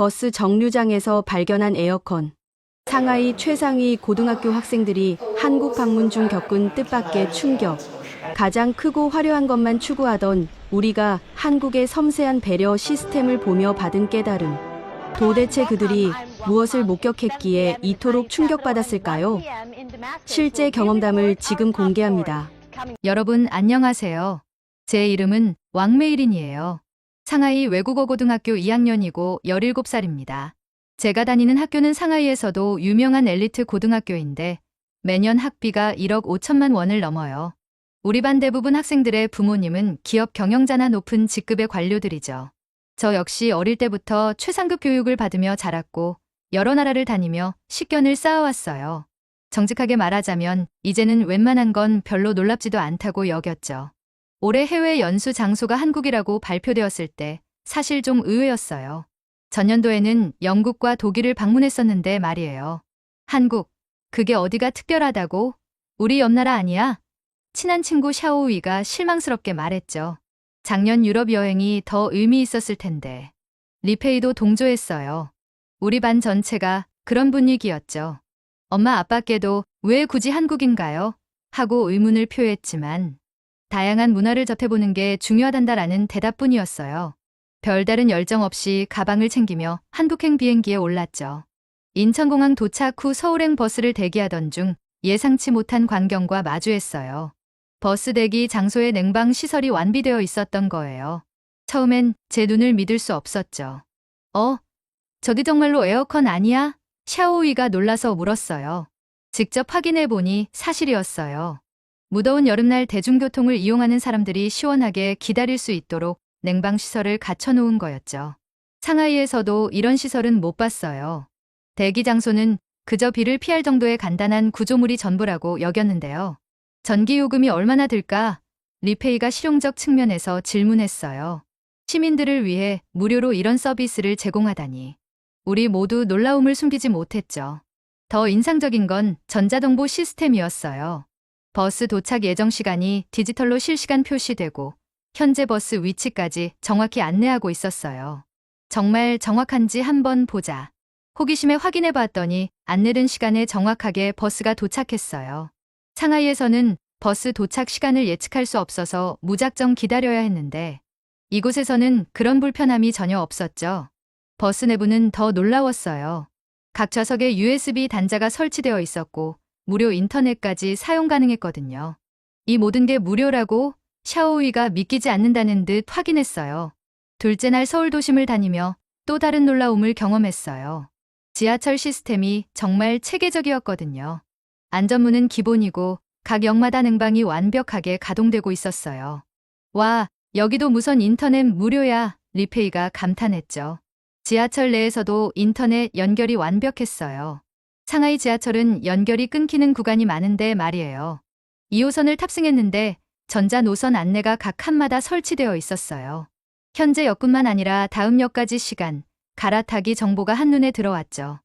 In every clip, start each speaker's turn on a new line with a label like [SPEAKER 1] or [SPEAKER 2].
[SPEAKER 1] 버스 정류장에서 발견한 에어컨. 상하이 최상위 고등학교 학생들이 한국 방문 중 겪은 뜻밖의 충격. 가장 크고 화려한 것만 추구하던 우리가 한국의 섬세한 배려 시스템을 보며 받은 깨달음. 도대체 그들이 무엇을 목격했기에 이토록 충격받았을까요? 실제 경험담을 지금 공개합니다.
[SPEAKER 2] 여러분 안녕하세요. 제 이름은 왕메이린이에요. 상하이 외국어 고등학교 2학년이고 17살입니다. 제가 다니는 학교는 상하이에서도 유명한 엘리트 고등학교인데 매년 학비가 1억 5천만 원을 넘어요. 우리 반 대부분 학생들의 부모님은 기업 경영자나 높은 직급의 관료들이죠. 저 역시 어릴 때부터 최상급 교육을 받으며 자랐고 여러 나라를 다니며 식견을 쌓아왔어요. 정직하게 말하자면 이제는 웬만한 건 별로 놀랍지도 않다고 여겼죠. 올해 해외 연수 장소가 한국이라고 발표되었을 때 사실 좀 의외였어요. 전년도에는 영국과 독일을 방문했었는데 말이에요. 한국, 그게 어디가 특별하다고? 우리 옆나라 아니야? 친한 친구 샤오위가 실망스럽게 말했죠. 작년 유럽 여행이 더 의미 있었을 텐데. 리페이도 동조했어요. 우리 반 전체가 그런 분위기였죠. 엄마 아빠께도 왜 굳이 한국인가요? 하고 의문을 표했지만 다양한 문화를 접해보는 게 중요하단다라는 대답뿐이었어요. 별다른 열정 없이 가방을 챙기며 한국행 비행기에 올랐죠. 인천공항 도착 후 서울행 버스를 대기하던 중 예상치 못한 광경과 마주했어요. 버스 대기 장소에 냉방 시설이 완비되어 있었던 거예요. 처음엔 제 눈을 믿을 수 없었죠. 어? 저기 정말로 에어컨 아니야? 샤오위가 놀라서 물었어요. 직접 확인해 보니 사실이었어요. 무더운 여름날 대중교통을 이용하는 사람들이 시원하게 기다릴 수 있도록 냉방 시설을 갖춰놓은 거였죠. 상하이에서도 이런 시설은 못 봤어요. 대기 장소는 그저 비를 피할 정도의 간단한 구조물이 전부라고 여겼는데요. 전기 요금이 얼마나 들까? 리페이가 실용적 측면에서 질문했어요. 시민들을 위해 무료로 이런 서비스를 제공하다니. 우리 모두 놀라움을 숨기지 못했죠. 더 인상적인 건 전자정보 시스템이었어요. 버스 도착 예정 시간이 디지털로 실시간 표시되고 현재 버스 위치까지 정확히 안내하고 있었어요. 정말 정확한지 한번 보자. 호기심에 확인해 봤더니 안내된 시간에 정확하게 버스가 도착했어요. 상하이에서는 버스 도착 시간을 예측할 수 없어서 무작정 기다려야 했는데 이곳에서는 그런 불편함이 전혀 없었죠. 버스 내부는 더 놀라웠어요. 각 좌석에 USB 단자가 설치되어 있었고 무료 인터넷까지 사용 가능했거든요. 이 모든 게 무료라고 샤오위가 믿기지 않는다는 듯 확인했어요. 둘째 날 서울 도심을 다니며 또 다른 놀라움을 경험했어요. 지하철 시스템이 정말 체계적이었거든요. 안전문은 기본이고 각 역마다 냉방이 완벽하게 가동되고 있었어요. 와, 여기도 무선 인터넷 무료야, 리페이가 감탄했죠. 지하철 내에서도 인터넷 연결이 완벽했어요. 상하이 지하철은 연결이 끊기는 구간이 많은데 말이에요. 2호선을 탑승했는데 전자 노선 안내가 각 칸마다 설치되어 있었어요. 현재 역뿐만 아니라 다음 역까지 시간, 갈아타기 정보가 한눈에 들어왔죠.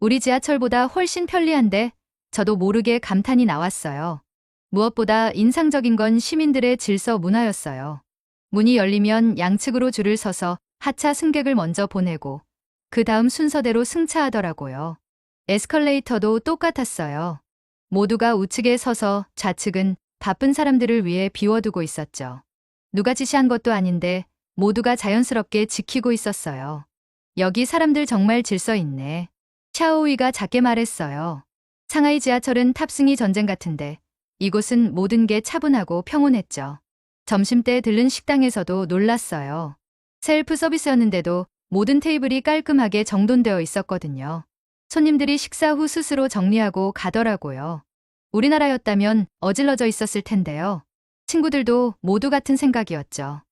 [SPEAKER 2] 우리 지하철보다 훨씬 편리한데 저도 모르게 감탄이 나왔어요. 무엇보다 인상적인 건 시민들의 질서 문화였어요. 문이 열리면 양측으로 줄을 서서 하차 승객을 먼저 보내고 그 다음 순서대로 승차하더라고요. 에스컬레이터도 똑같았어요. 모두가 우측에 서서 좌측은 바쁜 사람들을 위해 비워두고 있었죠. 누가 지시한 것도 아닌데 모두가 자연스럽게 지키고 있었어요. 여기 사람들 정말 질서 있네. 샤오위가 작게 말했어요. 상하이 지하철은 탑승이 전쟁 같은데 이곳은 모든 게 차분하고 평온했죠. 점심때 들른 식당에서도 놀랐어요. 셀프 서비스였는데도 모든 테이블이 깔끔하게 정돈되어 있었거든요. 손님들이 식사 후 스스로 정리하고 가더라고요. 우리나라였다면 어질러져 있었을 텐데요. 친구들도 모두 같은 생각이었죠.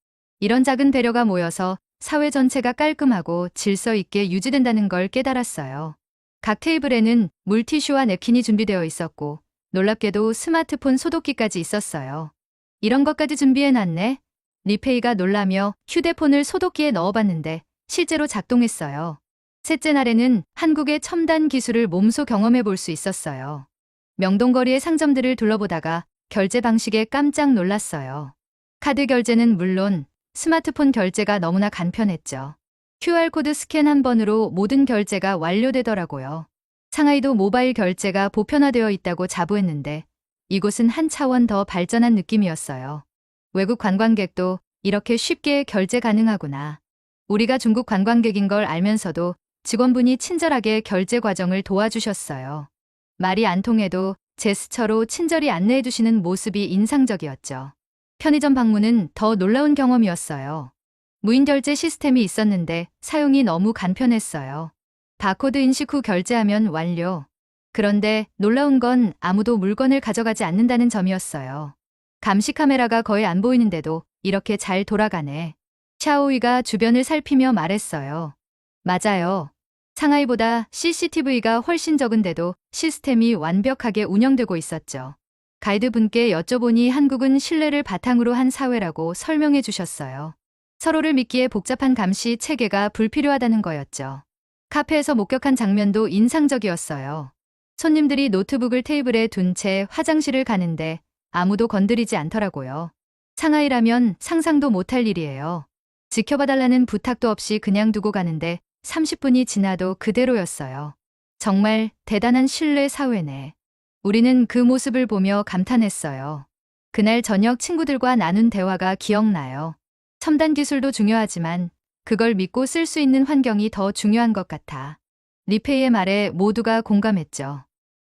[SPEAKER 2] 이런 작은 배려가 모여서 사회 전체가 깔끔하고 질서 있게 유지된다는 걸 깨달았어요. 각 테이블에는 물티슈와 냅킨이 준비되어 있었고 놀랍게도 스마트폰 소독기까지 있었어요. 이런 것까지 준비해놨네? 리페이가 놀라며 휴대폰을 소독기에 넣어봤는데 실제로 작동했어요. 셋째 날에는 한국의 첨단 기술을 몸소 경험해 볼 수 있었어요. 명동거리의 상점들을 둘러보다가 결제 방식에 깜짝 놀랐어요. 카드 결제는 물론 스마트폰 결제가 너무나 간편했죠. QR코드 스캔 한 번으로 모든 결제가 완료되더라고요. 상하이도 모바일 결제가 보편화되어 있다고 자부했는데 이곳은 한 차원 더 발전한 느낌이었어요. 외국 관광객도 이렇게 쉽게 결제 가능하구나. 우리가 중국 관광객인 걸 알면서도 직원분이 친절하게 결제 과정을 도와주셨어요. 말이 안 통해도 제스처로 친절히 안내해 주시는 모습이 인상적이었죠. 편의점 방문은 더 놀라운 경험이었어요. 무인 결제 시스템이 있었는데 사용이 너무 간편했어요. 바코드 인식 후 결제하면 완료. 그런데 놀라운 건 아무도 물건을 가져가지 않는다는 점이었어요. 감시 카메라가 거의 안 보이는데도 이렇게 잘 돌아가네. 샤오이가 주변을 살피며 말했어요. 맞아요. 상하이보다 CCTV가 훨씬 적은데도 시스템이 완벽하게 운영되고 있었죠. 가이드 분께 여쭤보니 한국은 신뢰를 바탕으로 한 사회라고 설명해 주셨어요. 서로를 믿기에 복잡한 감시 체계가 불필요하다는 거였죠. 카페에서 목격한 장면도 인상적이었어요. 손님들이 노트북을 테이블에 둔 채 화장실을 가는데 아무도 건드리지 않더라고요. 상하이라면 상상도 못할 일이에요. 지켜봐달라는 부탁도 없이 그냥 두고 가는데 30분이 지나도 그대로였어요. 정말 대단한 신뢰 사회네. 우리는 그 모습을 보며 감탄했어요. 그날 저녁 친구들과 나눈 대화가 기억나요. 첨단 기술도 중요하지만 그걸 믿고 쓸 수 있는 환경이 더 중요한 것 같아. 리페이의 말에 모두가 공감했죠.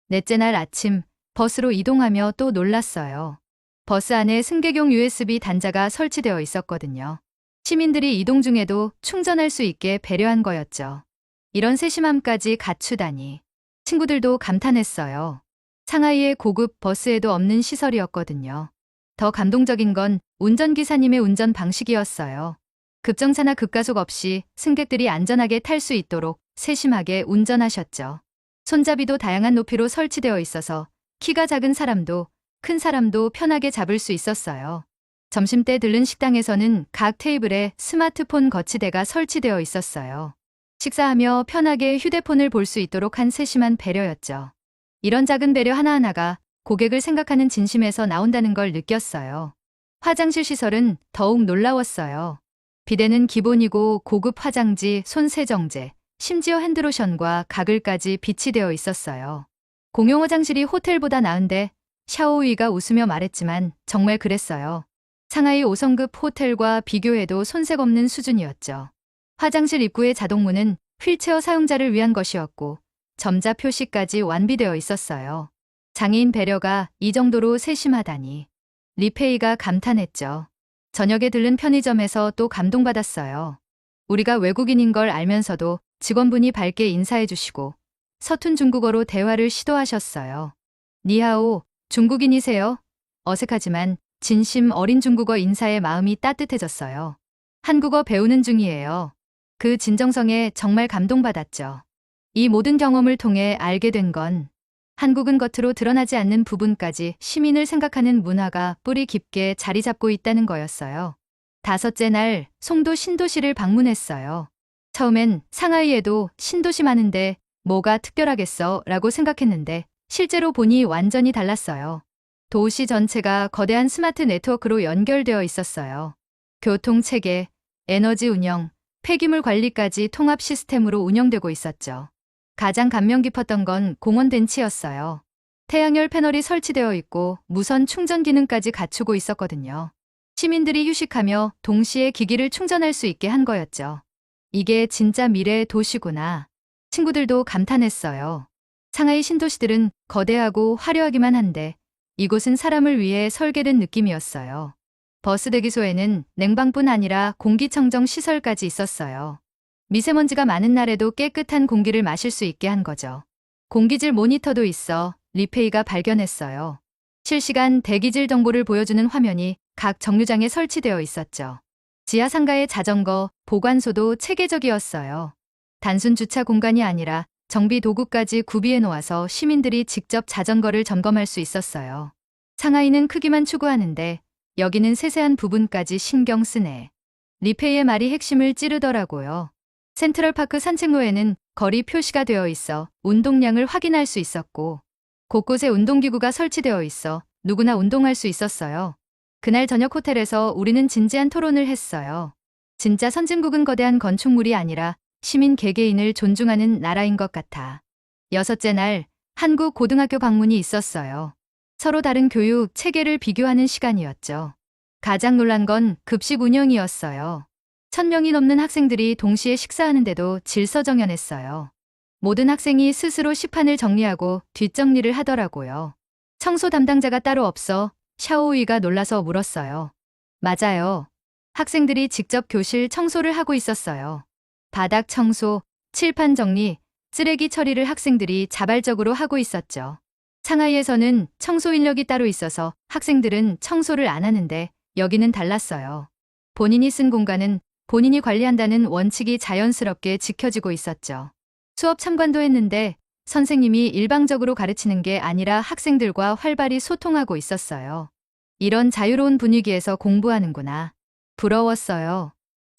[SPEAKER 2] 넷째 날 아침 버스로 이동하며 또 놀랐어요. 버스 안에 승객용 USB 단자가 설치되어 있었거든요. 시민들이 이동 중에도 충전할 수 있게 배려한 거였죠. 이런 세심함까지 갖추다니. 친구들도 감탄했어요. 상하이의 고급 버스에도 없는 시설이었거든요. 더 감동적인 건 운전기사님의 운전 방식이었어요. 급정차나 급가속 없이 승객들이 안전하게 탈 수 있도록 세심하게 운전하셨죠. 손잡이도 다양한 높이로 설치되어 있어서 키가 작은 사람도 큰 사람도 편하게 잡을 수 있었어요. 점심때 들른 식당에서는 각 테이블에 스마트폰 거치대가 설치되어 있었어요. 식사하며 편하게 휴대폰을 볼 수 있도록 한 세심한 배려였죠. 이런 작은 배려 하나하나가 고객을 생각하는 진심에서 나온다는 걸 느꼈어요. 화장실 시설은 더욱 놀라웠어요. 비데는 기본이고 고급 화장지, 손세정제, 심지어 핸드로션과 가글까지 비치되어 있었어요. 공용 화장실이 호텔보다 나은데 샤오위가 웃으며 말했지만 정말 그랬어요. 상하이 5성급 호텔과 비교해도 손색 없는 수준이었죠. 화장실 입구의 자동문은 휠체어 사용자를 위한 것이었고 점자 표시까지 완비되어 있었어요. 장애인 배려가 이 정도로 세심하다니. 리페이가 감탄했죠. 저녁에 들른 편의점에서 또 감동받았어요. 우리가 외국인인 걸 알면서도 직원분이 밝게 인사해 주시고 서툰 중국어로 대화를 시도하셨어요. 니하오, 중국인이세요? 어색하지만 진심 어린 중국어 인사에 마음이 따뜻해졌어요. 한국어 배우는 중이에요. 그 진정성에 정말 감동받았죠. 이 모든 경험을 통해 알게 된 건 한국은 겉으로 드러나지 않는 부분까지 시민을 생각하는 문화가 뿌리 깊게 자리 잡고 있다는 거였어요. 다섯째 날 송도 신도시를 방문했어요. 처음엔 상하이에도 신도시 많은데 뭐가 특별하겠어 라고 생각했는데 실제로 보니 완전히 달랐어요. 도시 전체가 거대한 스마트 네트워크로 연결되어 있었어요. 교통 체계, 에너지 운영, 폐기물 관리까지 통합 시스템으로 운영되고 있었죠. 가장 감명 깊었던 건 공원 벤치였어요. 태양열 패널이 설치되어 있고 무선 충전 기능까지 갖추고 있었거든요. 시민들이 휴식하며 동시에 기기를 충전할 수 있게 한 거였죠. 이게 진짜 미래의 도시구나. 친구들도 감탄했어요. 상하이 신도시들은 거대하고 화려하기만 한데 이곳은 사람을 위해 설계된 느낌이었어요. 버스 대기소에는 냉방뿐 아니라 공기청정 시설까지 있었어요. 미세먼지가 많은 날에도 깨끗한 공기를 마실 수 있게 한 거죠. 공기질 모니터도 있어 리페이가 발견했어요. 실시간 대기질 정보를 보여주는 화면이 각 정류장에 설치되어 있었죠. 지하 상가의 자전거, 보관소도 체계적이었어요. 단순 주차 공간이 아니라 정비 도구까지 구비해 놓아서 시민들이 직접 자전거를 점검할 수 있었어요. 상하이는 크기만 추구하는데 여기는 세세한 부분까지 신경 쓰네. 리페이의 말이 핵심을 찌르더라고요. 센트럴파크 산책로에는 거리 표시가 되어 있어 운동량을 확인할 수 있었고 곳곳에 운동기구가 설치되어 있어 누구나 운동할 수 있었어요. 그날 저녁 호텔에서 우리는 진지한 토론을 했어요. 진짜 선진국은 거대한 건축물이 아니라 시민 개개인을 존중하는 나라인 것 같아. 여섯째 날 한국 고등학교 방문이 있었어요. 서로 다른 교육 체계를 비교하는 시간이었죠. 가장 놀란 건 급식 운영이었어요. 천 명이 넘는 학생들이 동시에 식사하는데도 질서정연했어요. 모든 학생이 스스로 식판을 정리하고 뒷정리를 하더라고요. 청소 담당자가 따로 없어 샤오이가 놀라서 물었어요. 맞아요. 학생들이 직접 교실 청소를 하고 있었어요. 바닥 청소, 칠판 정리, 쓰레기 처리를 학생들이 자발적으로 하고 있었죠. 상하이에서는 청소 인력이 따로 있어서 학생들은 청소를 안 하는데 여기는 달랐어요. 본인이 쓴 공간은 본인이 관리한다는 원칙이 자연스럽게 지켜지고 있었죠. 수업 참관도 했는데 선생님이 일방적으로 가르치는 게 아니라 학생들과 활발히 소통하고 있었어요. 이런 자유로운 분위기에서 공부하는구나. 부러웠어요.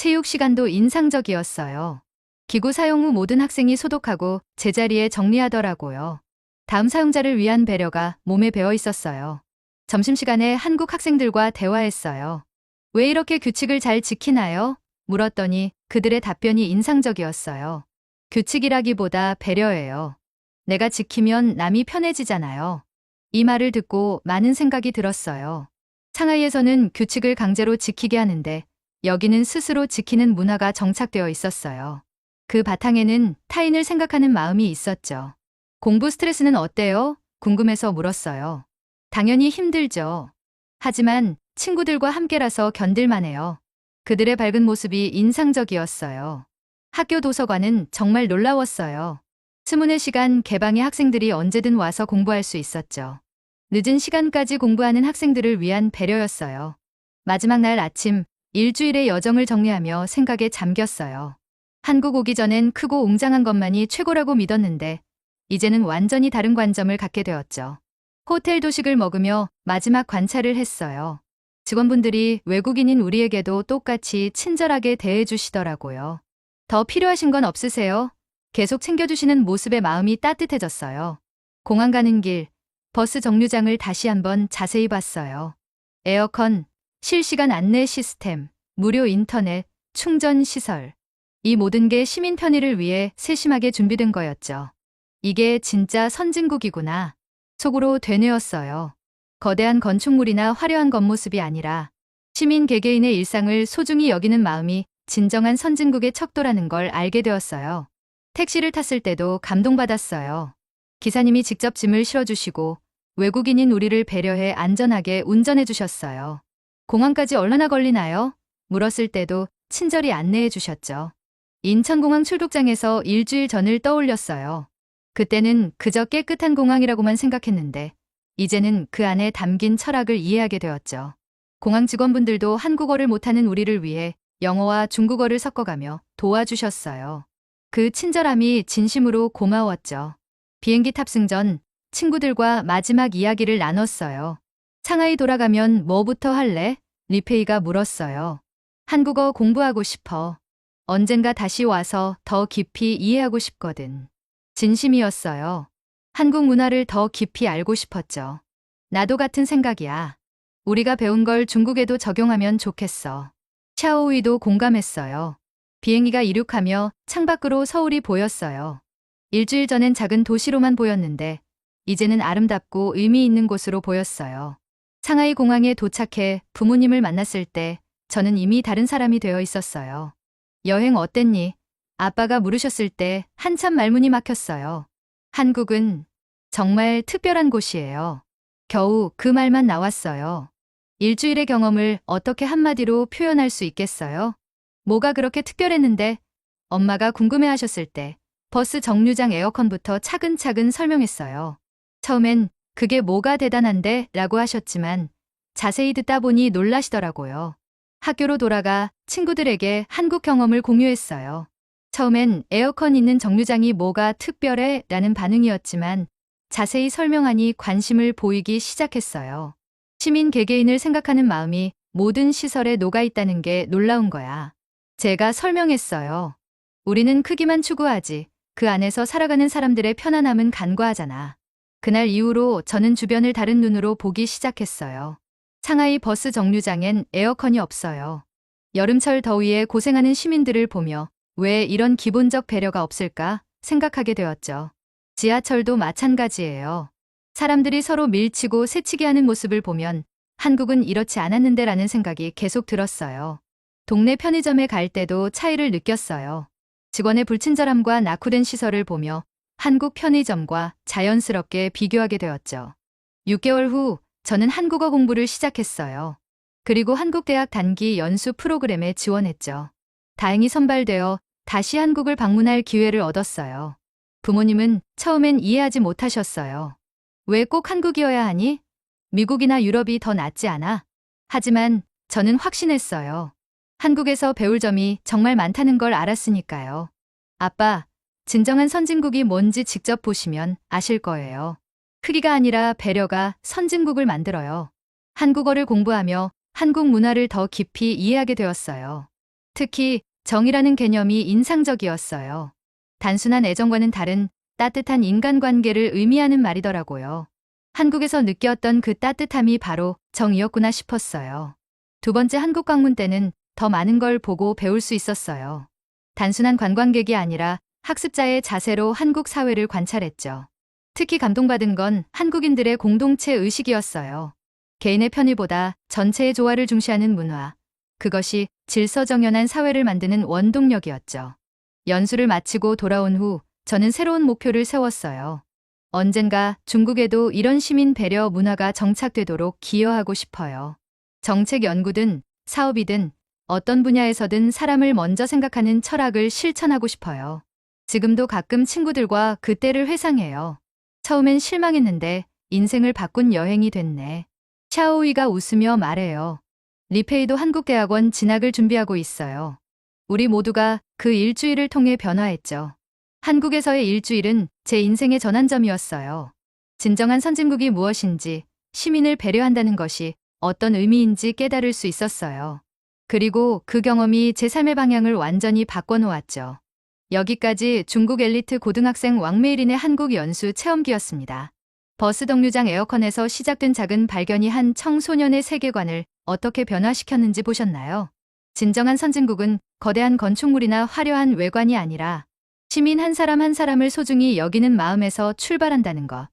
[SPEAKER 2] 체육 시간도 인상적이었어요. 기구 사용 후 모든 학생이 소독하고 제자리에 정리하더라고요. 다음 사용자를 위한 배려가 몸에 배어 있었어요. 점심시간에 한국 학생들과 대화했어요. 왜 이렇게 규칙을 잘 지키나요? 물었더니 그들의 답변이 인상적이었어요. 규칙이라기보다 배려예요. 내가 지키면 남이 편해지잖아요. 이 말을 듣고 많은 생각이 들었어요. 상하이에서는 규칙을 강제로 지키게 하는데 여기는 스스로 지키는 문화가 정착되어 있었어요. 그 바탕에는 타인을 생각하는 마음이 있었죠. 공부 스트레스는 어때요? 궁금해서 물었어요. 당연히 힘들죠. 하지만 친구들과 함께라서 견딜만해요. 그들의 밝은 모습이 인상적이었어요. 학교 도서관은 정말 놀라웠어요. 스문의 시간 개방에 학생들이 언제든 와서 공부할 수 있었죠. 늦은 시간까지 공부하는 학생들을 위한 배려였어요. 마지막 날 아침 일주일의 여정을 정리하며 생각에 잠겼어요. 한국 오기 전엔 크고 웅장한 것만이 최고라고 믿었는데 이제는 완전히 다른 관점을 갖게 되었죠. 호텔 도식을 먹으며 마지막 관찰을 했어요. 직원분들이 외국인인 우리에게도 똑같이 친절하게 대해주시더라고요. 더 필요하신 건 없으세요? 계속 챙겨주시는 모습에 마음이 따뜻해졌어요. 공항 가는 길, 버스 정류장을 다시 한번 자세히 봤어요. 에어컨, 실시간 안내 시스템, 무료 인터넷, 충전 시설. 이 모든 게 시민 편의를 위해 세심하게 준비된 거였죠. 이게 진짜 선진국이구나. 속으로 되뇌었어요. 거대한 건축물이나 화려한 겉모습이 아니라 시민 개개인의 일상을 소중히 여기는 마음이 진정한 선진국의 척도라는 걸 알게 되었어요. 택시를 탔을 때도 감동받았어요. 기사님이 직접 짐을 실어주시고 외국인인 우리를 배려해 안전하게 운전해 주셨어요. 공항까지 얼마나 걸리나요? 물었을 때도 친절히 안내해 주셨죠. 인천공항 출국장에서 일주일 전을 떠올렸어요. 그때는 그저 깨끗한 공항이라고만 생각했는데 이제는 그 안에 담긴 철학을 이해하게 되었죠. 공항 직원분들도 한국어를 못하는 우리를 위해 영어와 중국어를 섞어가며 도와주셨어요. 그 친절함이 진심으로 고마웠죠. 비행기 탑승 전 친구들과 마지막 이야기를 나눴어요. 상하이 돌아가면 뭐부터 할래? 리페이가 물었어요. 한국어 공부하고 싶어. 언젠가 다시 와서 더 깊이 이해하고 싶거든. 진심이었어요. 한국 문화를 더 깊이 알고 싶었죠. 나도 같은 생각이야. 우리가 배운 걸 중국에도 적용하면 좋겠어. 샤오이도 공감했어요. 비행기가 이륙하며 창밖으로 서울이 보였어요. 일주일 전엔 작은 도시로만 보였는데 이제는 아름답고 의미 있는 곳으로 보였어요. 상하이 공항에 도착해 부모님을 만났을 때 저는 이미 다른 사람이 되어 있었어요. 여행 어땠니? 아빠가 물으셨을 때 한참 말문이 막혔어요. 한국은 정말 특별한 곳이에요. 겨우 그 말만 나왔어요. 일주일의 경험을 어떻게 한마디로 표현할 수 있겠어요? 뭐가 그렇게 특별했는데? 엄마가 궁금해 하셨을 때 버스 정류장 에어컨부터 차근차근 설명했어요. 처음엔 그게 뭐가 대단한데? 라고 하셨지만 자세히 듣다 보니 놀라시더라고요. 학교로 돌아가 친구들에게 한국 경험을 공유했어요. 처음엔 에어컨 있는 정류장이 뭐가 특별해? 라는 반응이었지만 자세히 설명하니 관심을 보이기 시작했어요. 시민 개개인을 생각하는 마음이 모든 시설에 녹아 있다는 게 놀라운 거야. 제가 설명했어요. 우리는 크기만 추구하지 그 안에서 살아가는 사람들의 편안함은 간과하잖아. 그날 이후로 저는 주변을 다른 눈으로 보기 시작했어요. 상하이 버스 정류장엔 에어컨이 없어요. 여름철 더위에 고생하는 시민들을 보며 왜 이런 기본적 배려가 없을까 생각하게 되었죠. 지하철도 마찬가지예요. 사람들이 서로 밀치고 새치기 하는 모습을 보면 한국은 이렇지 않았는데 라는 생각이 계속 들었어요. 동네 편의점에 갈 때도 차이를 느꼈어요. 직원의 불친절함과 낙후된 시설을 보며 한국 편의점과 자연스럽게 비교하게 되었죠. 6개월 후 저는 한국어 공부를 시작했어요. 그리고 한국대학 단기 연수 프로그램에 지원했죠. 다행히 선발되어 다시 한국을 방문할 기회를 얻었어요. 부모님은 처음엔 이해하지 못하셨어요. 왜 꼭 한국이어야 하니? 미국이나 유럽이 더 낫지 않아? 하지만 저는 확신했어요. 한국에서 배울 점이 정말 많다는 걸 알았으니까요. 아빠, 진정한 선진국이 뭔지 직접 보시면 아실 거예요. 크기가 아니라 배려가 선진국을 만들어요. 한국어를 공부하며 한국 문화를 더 깊이 이해하게 되었어요. 특히 정이라는 개념이 인상적이었어요. 단순한 애정과는 다른 따뜻한 인간관계를 의미하는 말이더라고요. 한국에서 느꼈던 그 따뜻함이 바로 정이었구나 싶었어요. 두 번째 한국 방문 때는 더 많은 걸 보고 배울 수 있었어요. 단순한 관광객이 아니라 학습자의 자세로 한국 사회를 관찰했죠. 특히 감동받은 건 한국인들의 공동체 의식이었어요. 개인의 편의보다 전체의 조화를 중시하는 문화. 그것이 질서정연한 사회를 만드는 원동력이었죠. 연수를 마치고 돌아온 후 저는 새로운 목표를 세웠어요. 언젠가 중국에도 이런 시민 배려 문화가 정착되도록 기여하고 싶어요. 정책 연구든 사업이든 어떤 분야에서든 사람을 먼저 생각하는 철학을 실천하고 싶어요. 지금도 가끔 친구들과 그때를 회상해요. 처음엔 실망했는데 인생을 바꾼 여행이 됐네. 샤오이가 웃으며 말해요. 리페이도 한국대학원 진학을 준비하고 있어요. 우리 모두가 그 일주일을 통해 변화했죠. 한국에서의 일주일은 제 인생의 전환점이었어요. 진정한 선진국이 무엇인지, 시민을 배려한다는 것이 어떤 의미인지 깨달을 수 있었어요. 그리고 그 경험이 제 삶의 방향을 완전히 바꿔놓았죠. 여기까지 중국 엘리트 고등학생 왕메이린의 한국 연수 체험기였습니다. 버스 정류장 에어컨에서 시작된 작은 발견이 한 청소년의 세계관을 어떻게 변화시켰는지 보셨나요? 진정한 선진국은 거대한 건축물이나 화려한 외관이 아니라 시민 한 사람 한 사람을 소중히 여기는 마음에서 출발한다는 것.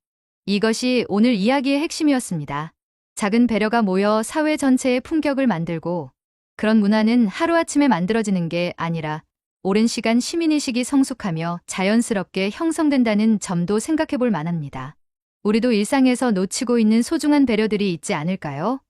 [SPEAKER 2] 이것이 오늘 이야기의 핵심이었습니다. 작은 배려가 모여 사회 전체의 품격을 만들고 그런 문화는 하루아침에 만들어지는 게 아니라 오랜 시간 시민의식이 성숙하며 자연스럽게 형성된다는 점도 생각해 볼 만합니다. 우리도 일상에서 놓치고 있는 소중한 배려들이 있지 않을까요?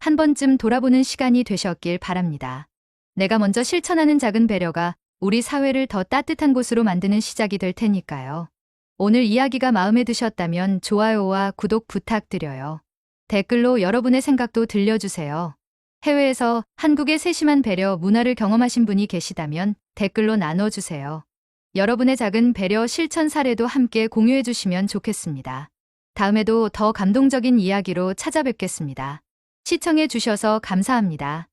[SPEAKER 2] 한 번쯤 돌아보는 시간이 되셨길 바랍니다. 내가 먼저 실천하는 작은 배려가 우리 사회를 더 따뜻한 곳으로 만드는 시작이 될 테니까요. 오늘 이야기가 마음에 드셨다면 좋아요와 구독 부탁드려요. 댓글로 여러분의 생각도 들려주세요. 해외에서 한국의 세심한 배려 문화를 경험하신 분이 계시다면 댓글로 나눠주세요. 여러분의 작은 배려 실천 사례도 함께 공유해 주시면 좋겠습니다. 다음에도 더 감동적인 이야기로 찾아뵙겠습니다. 시청해 주셔서 감사합니다.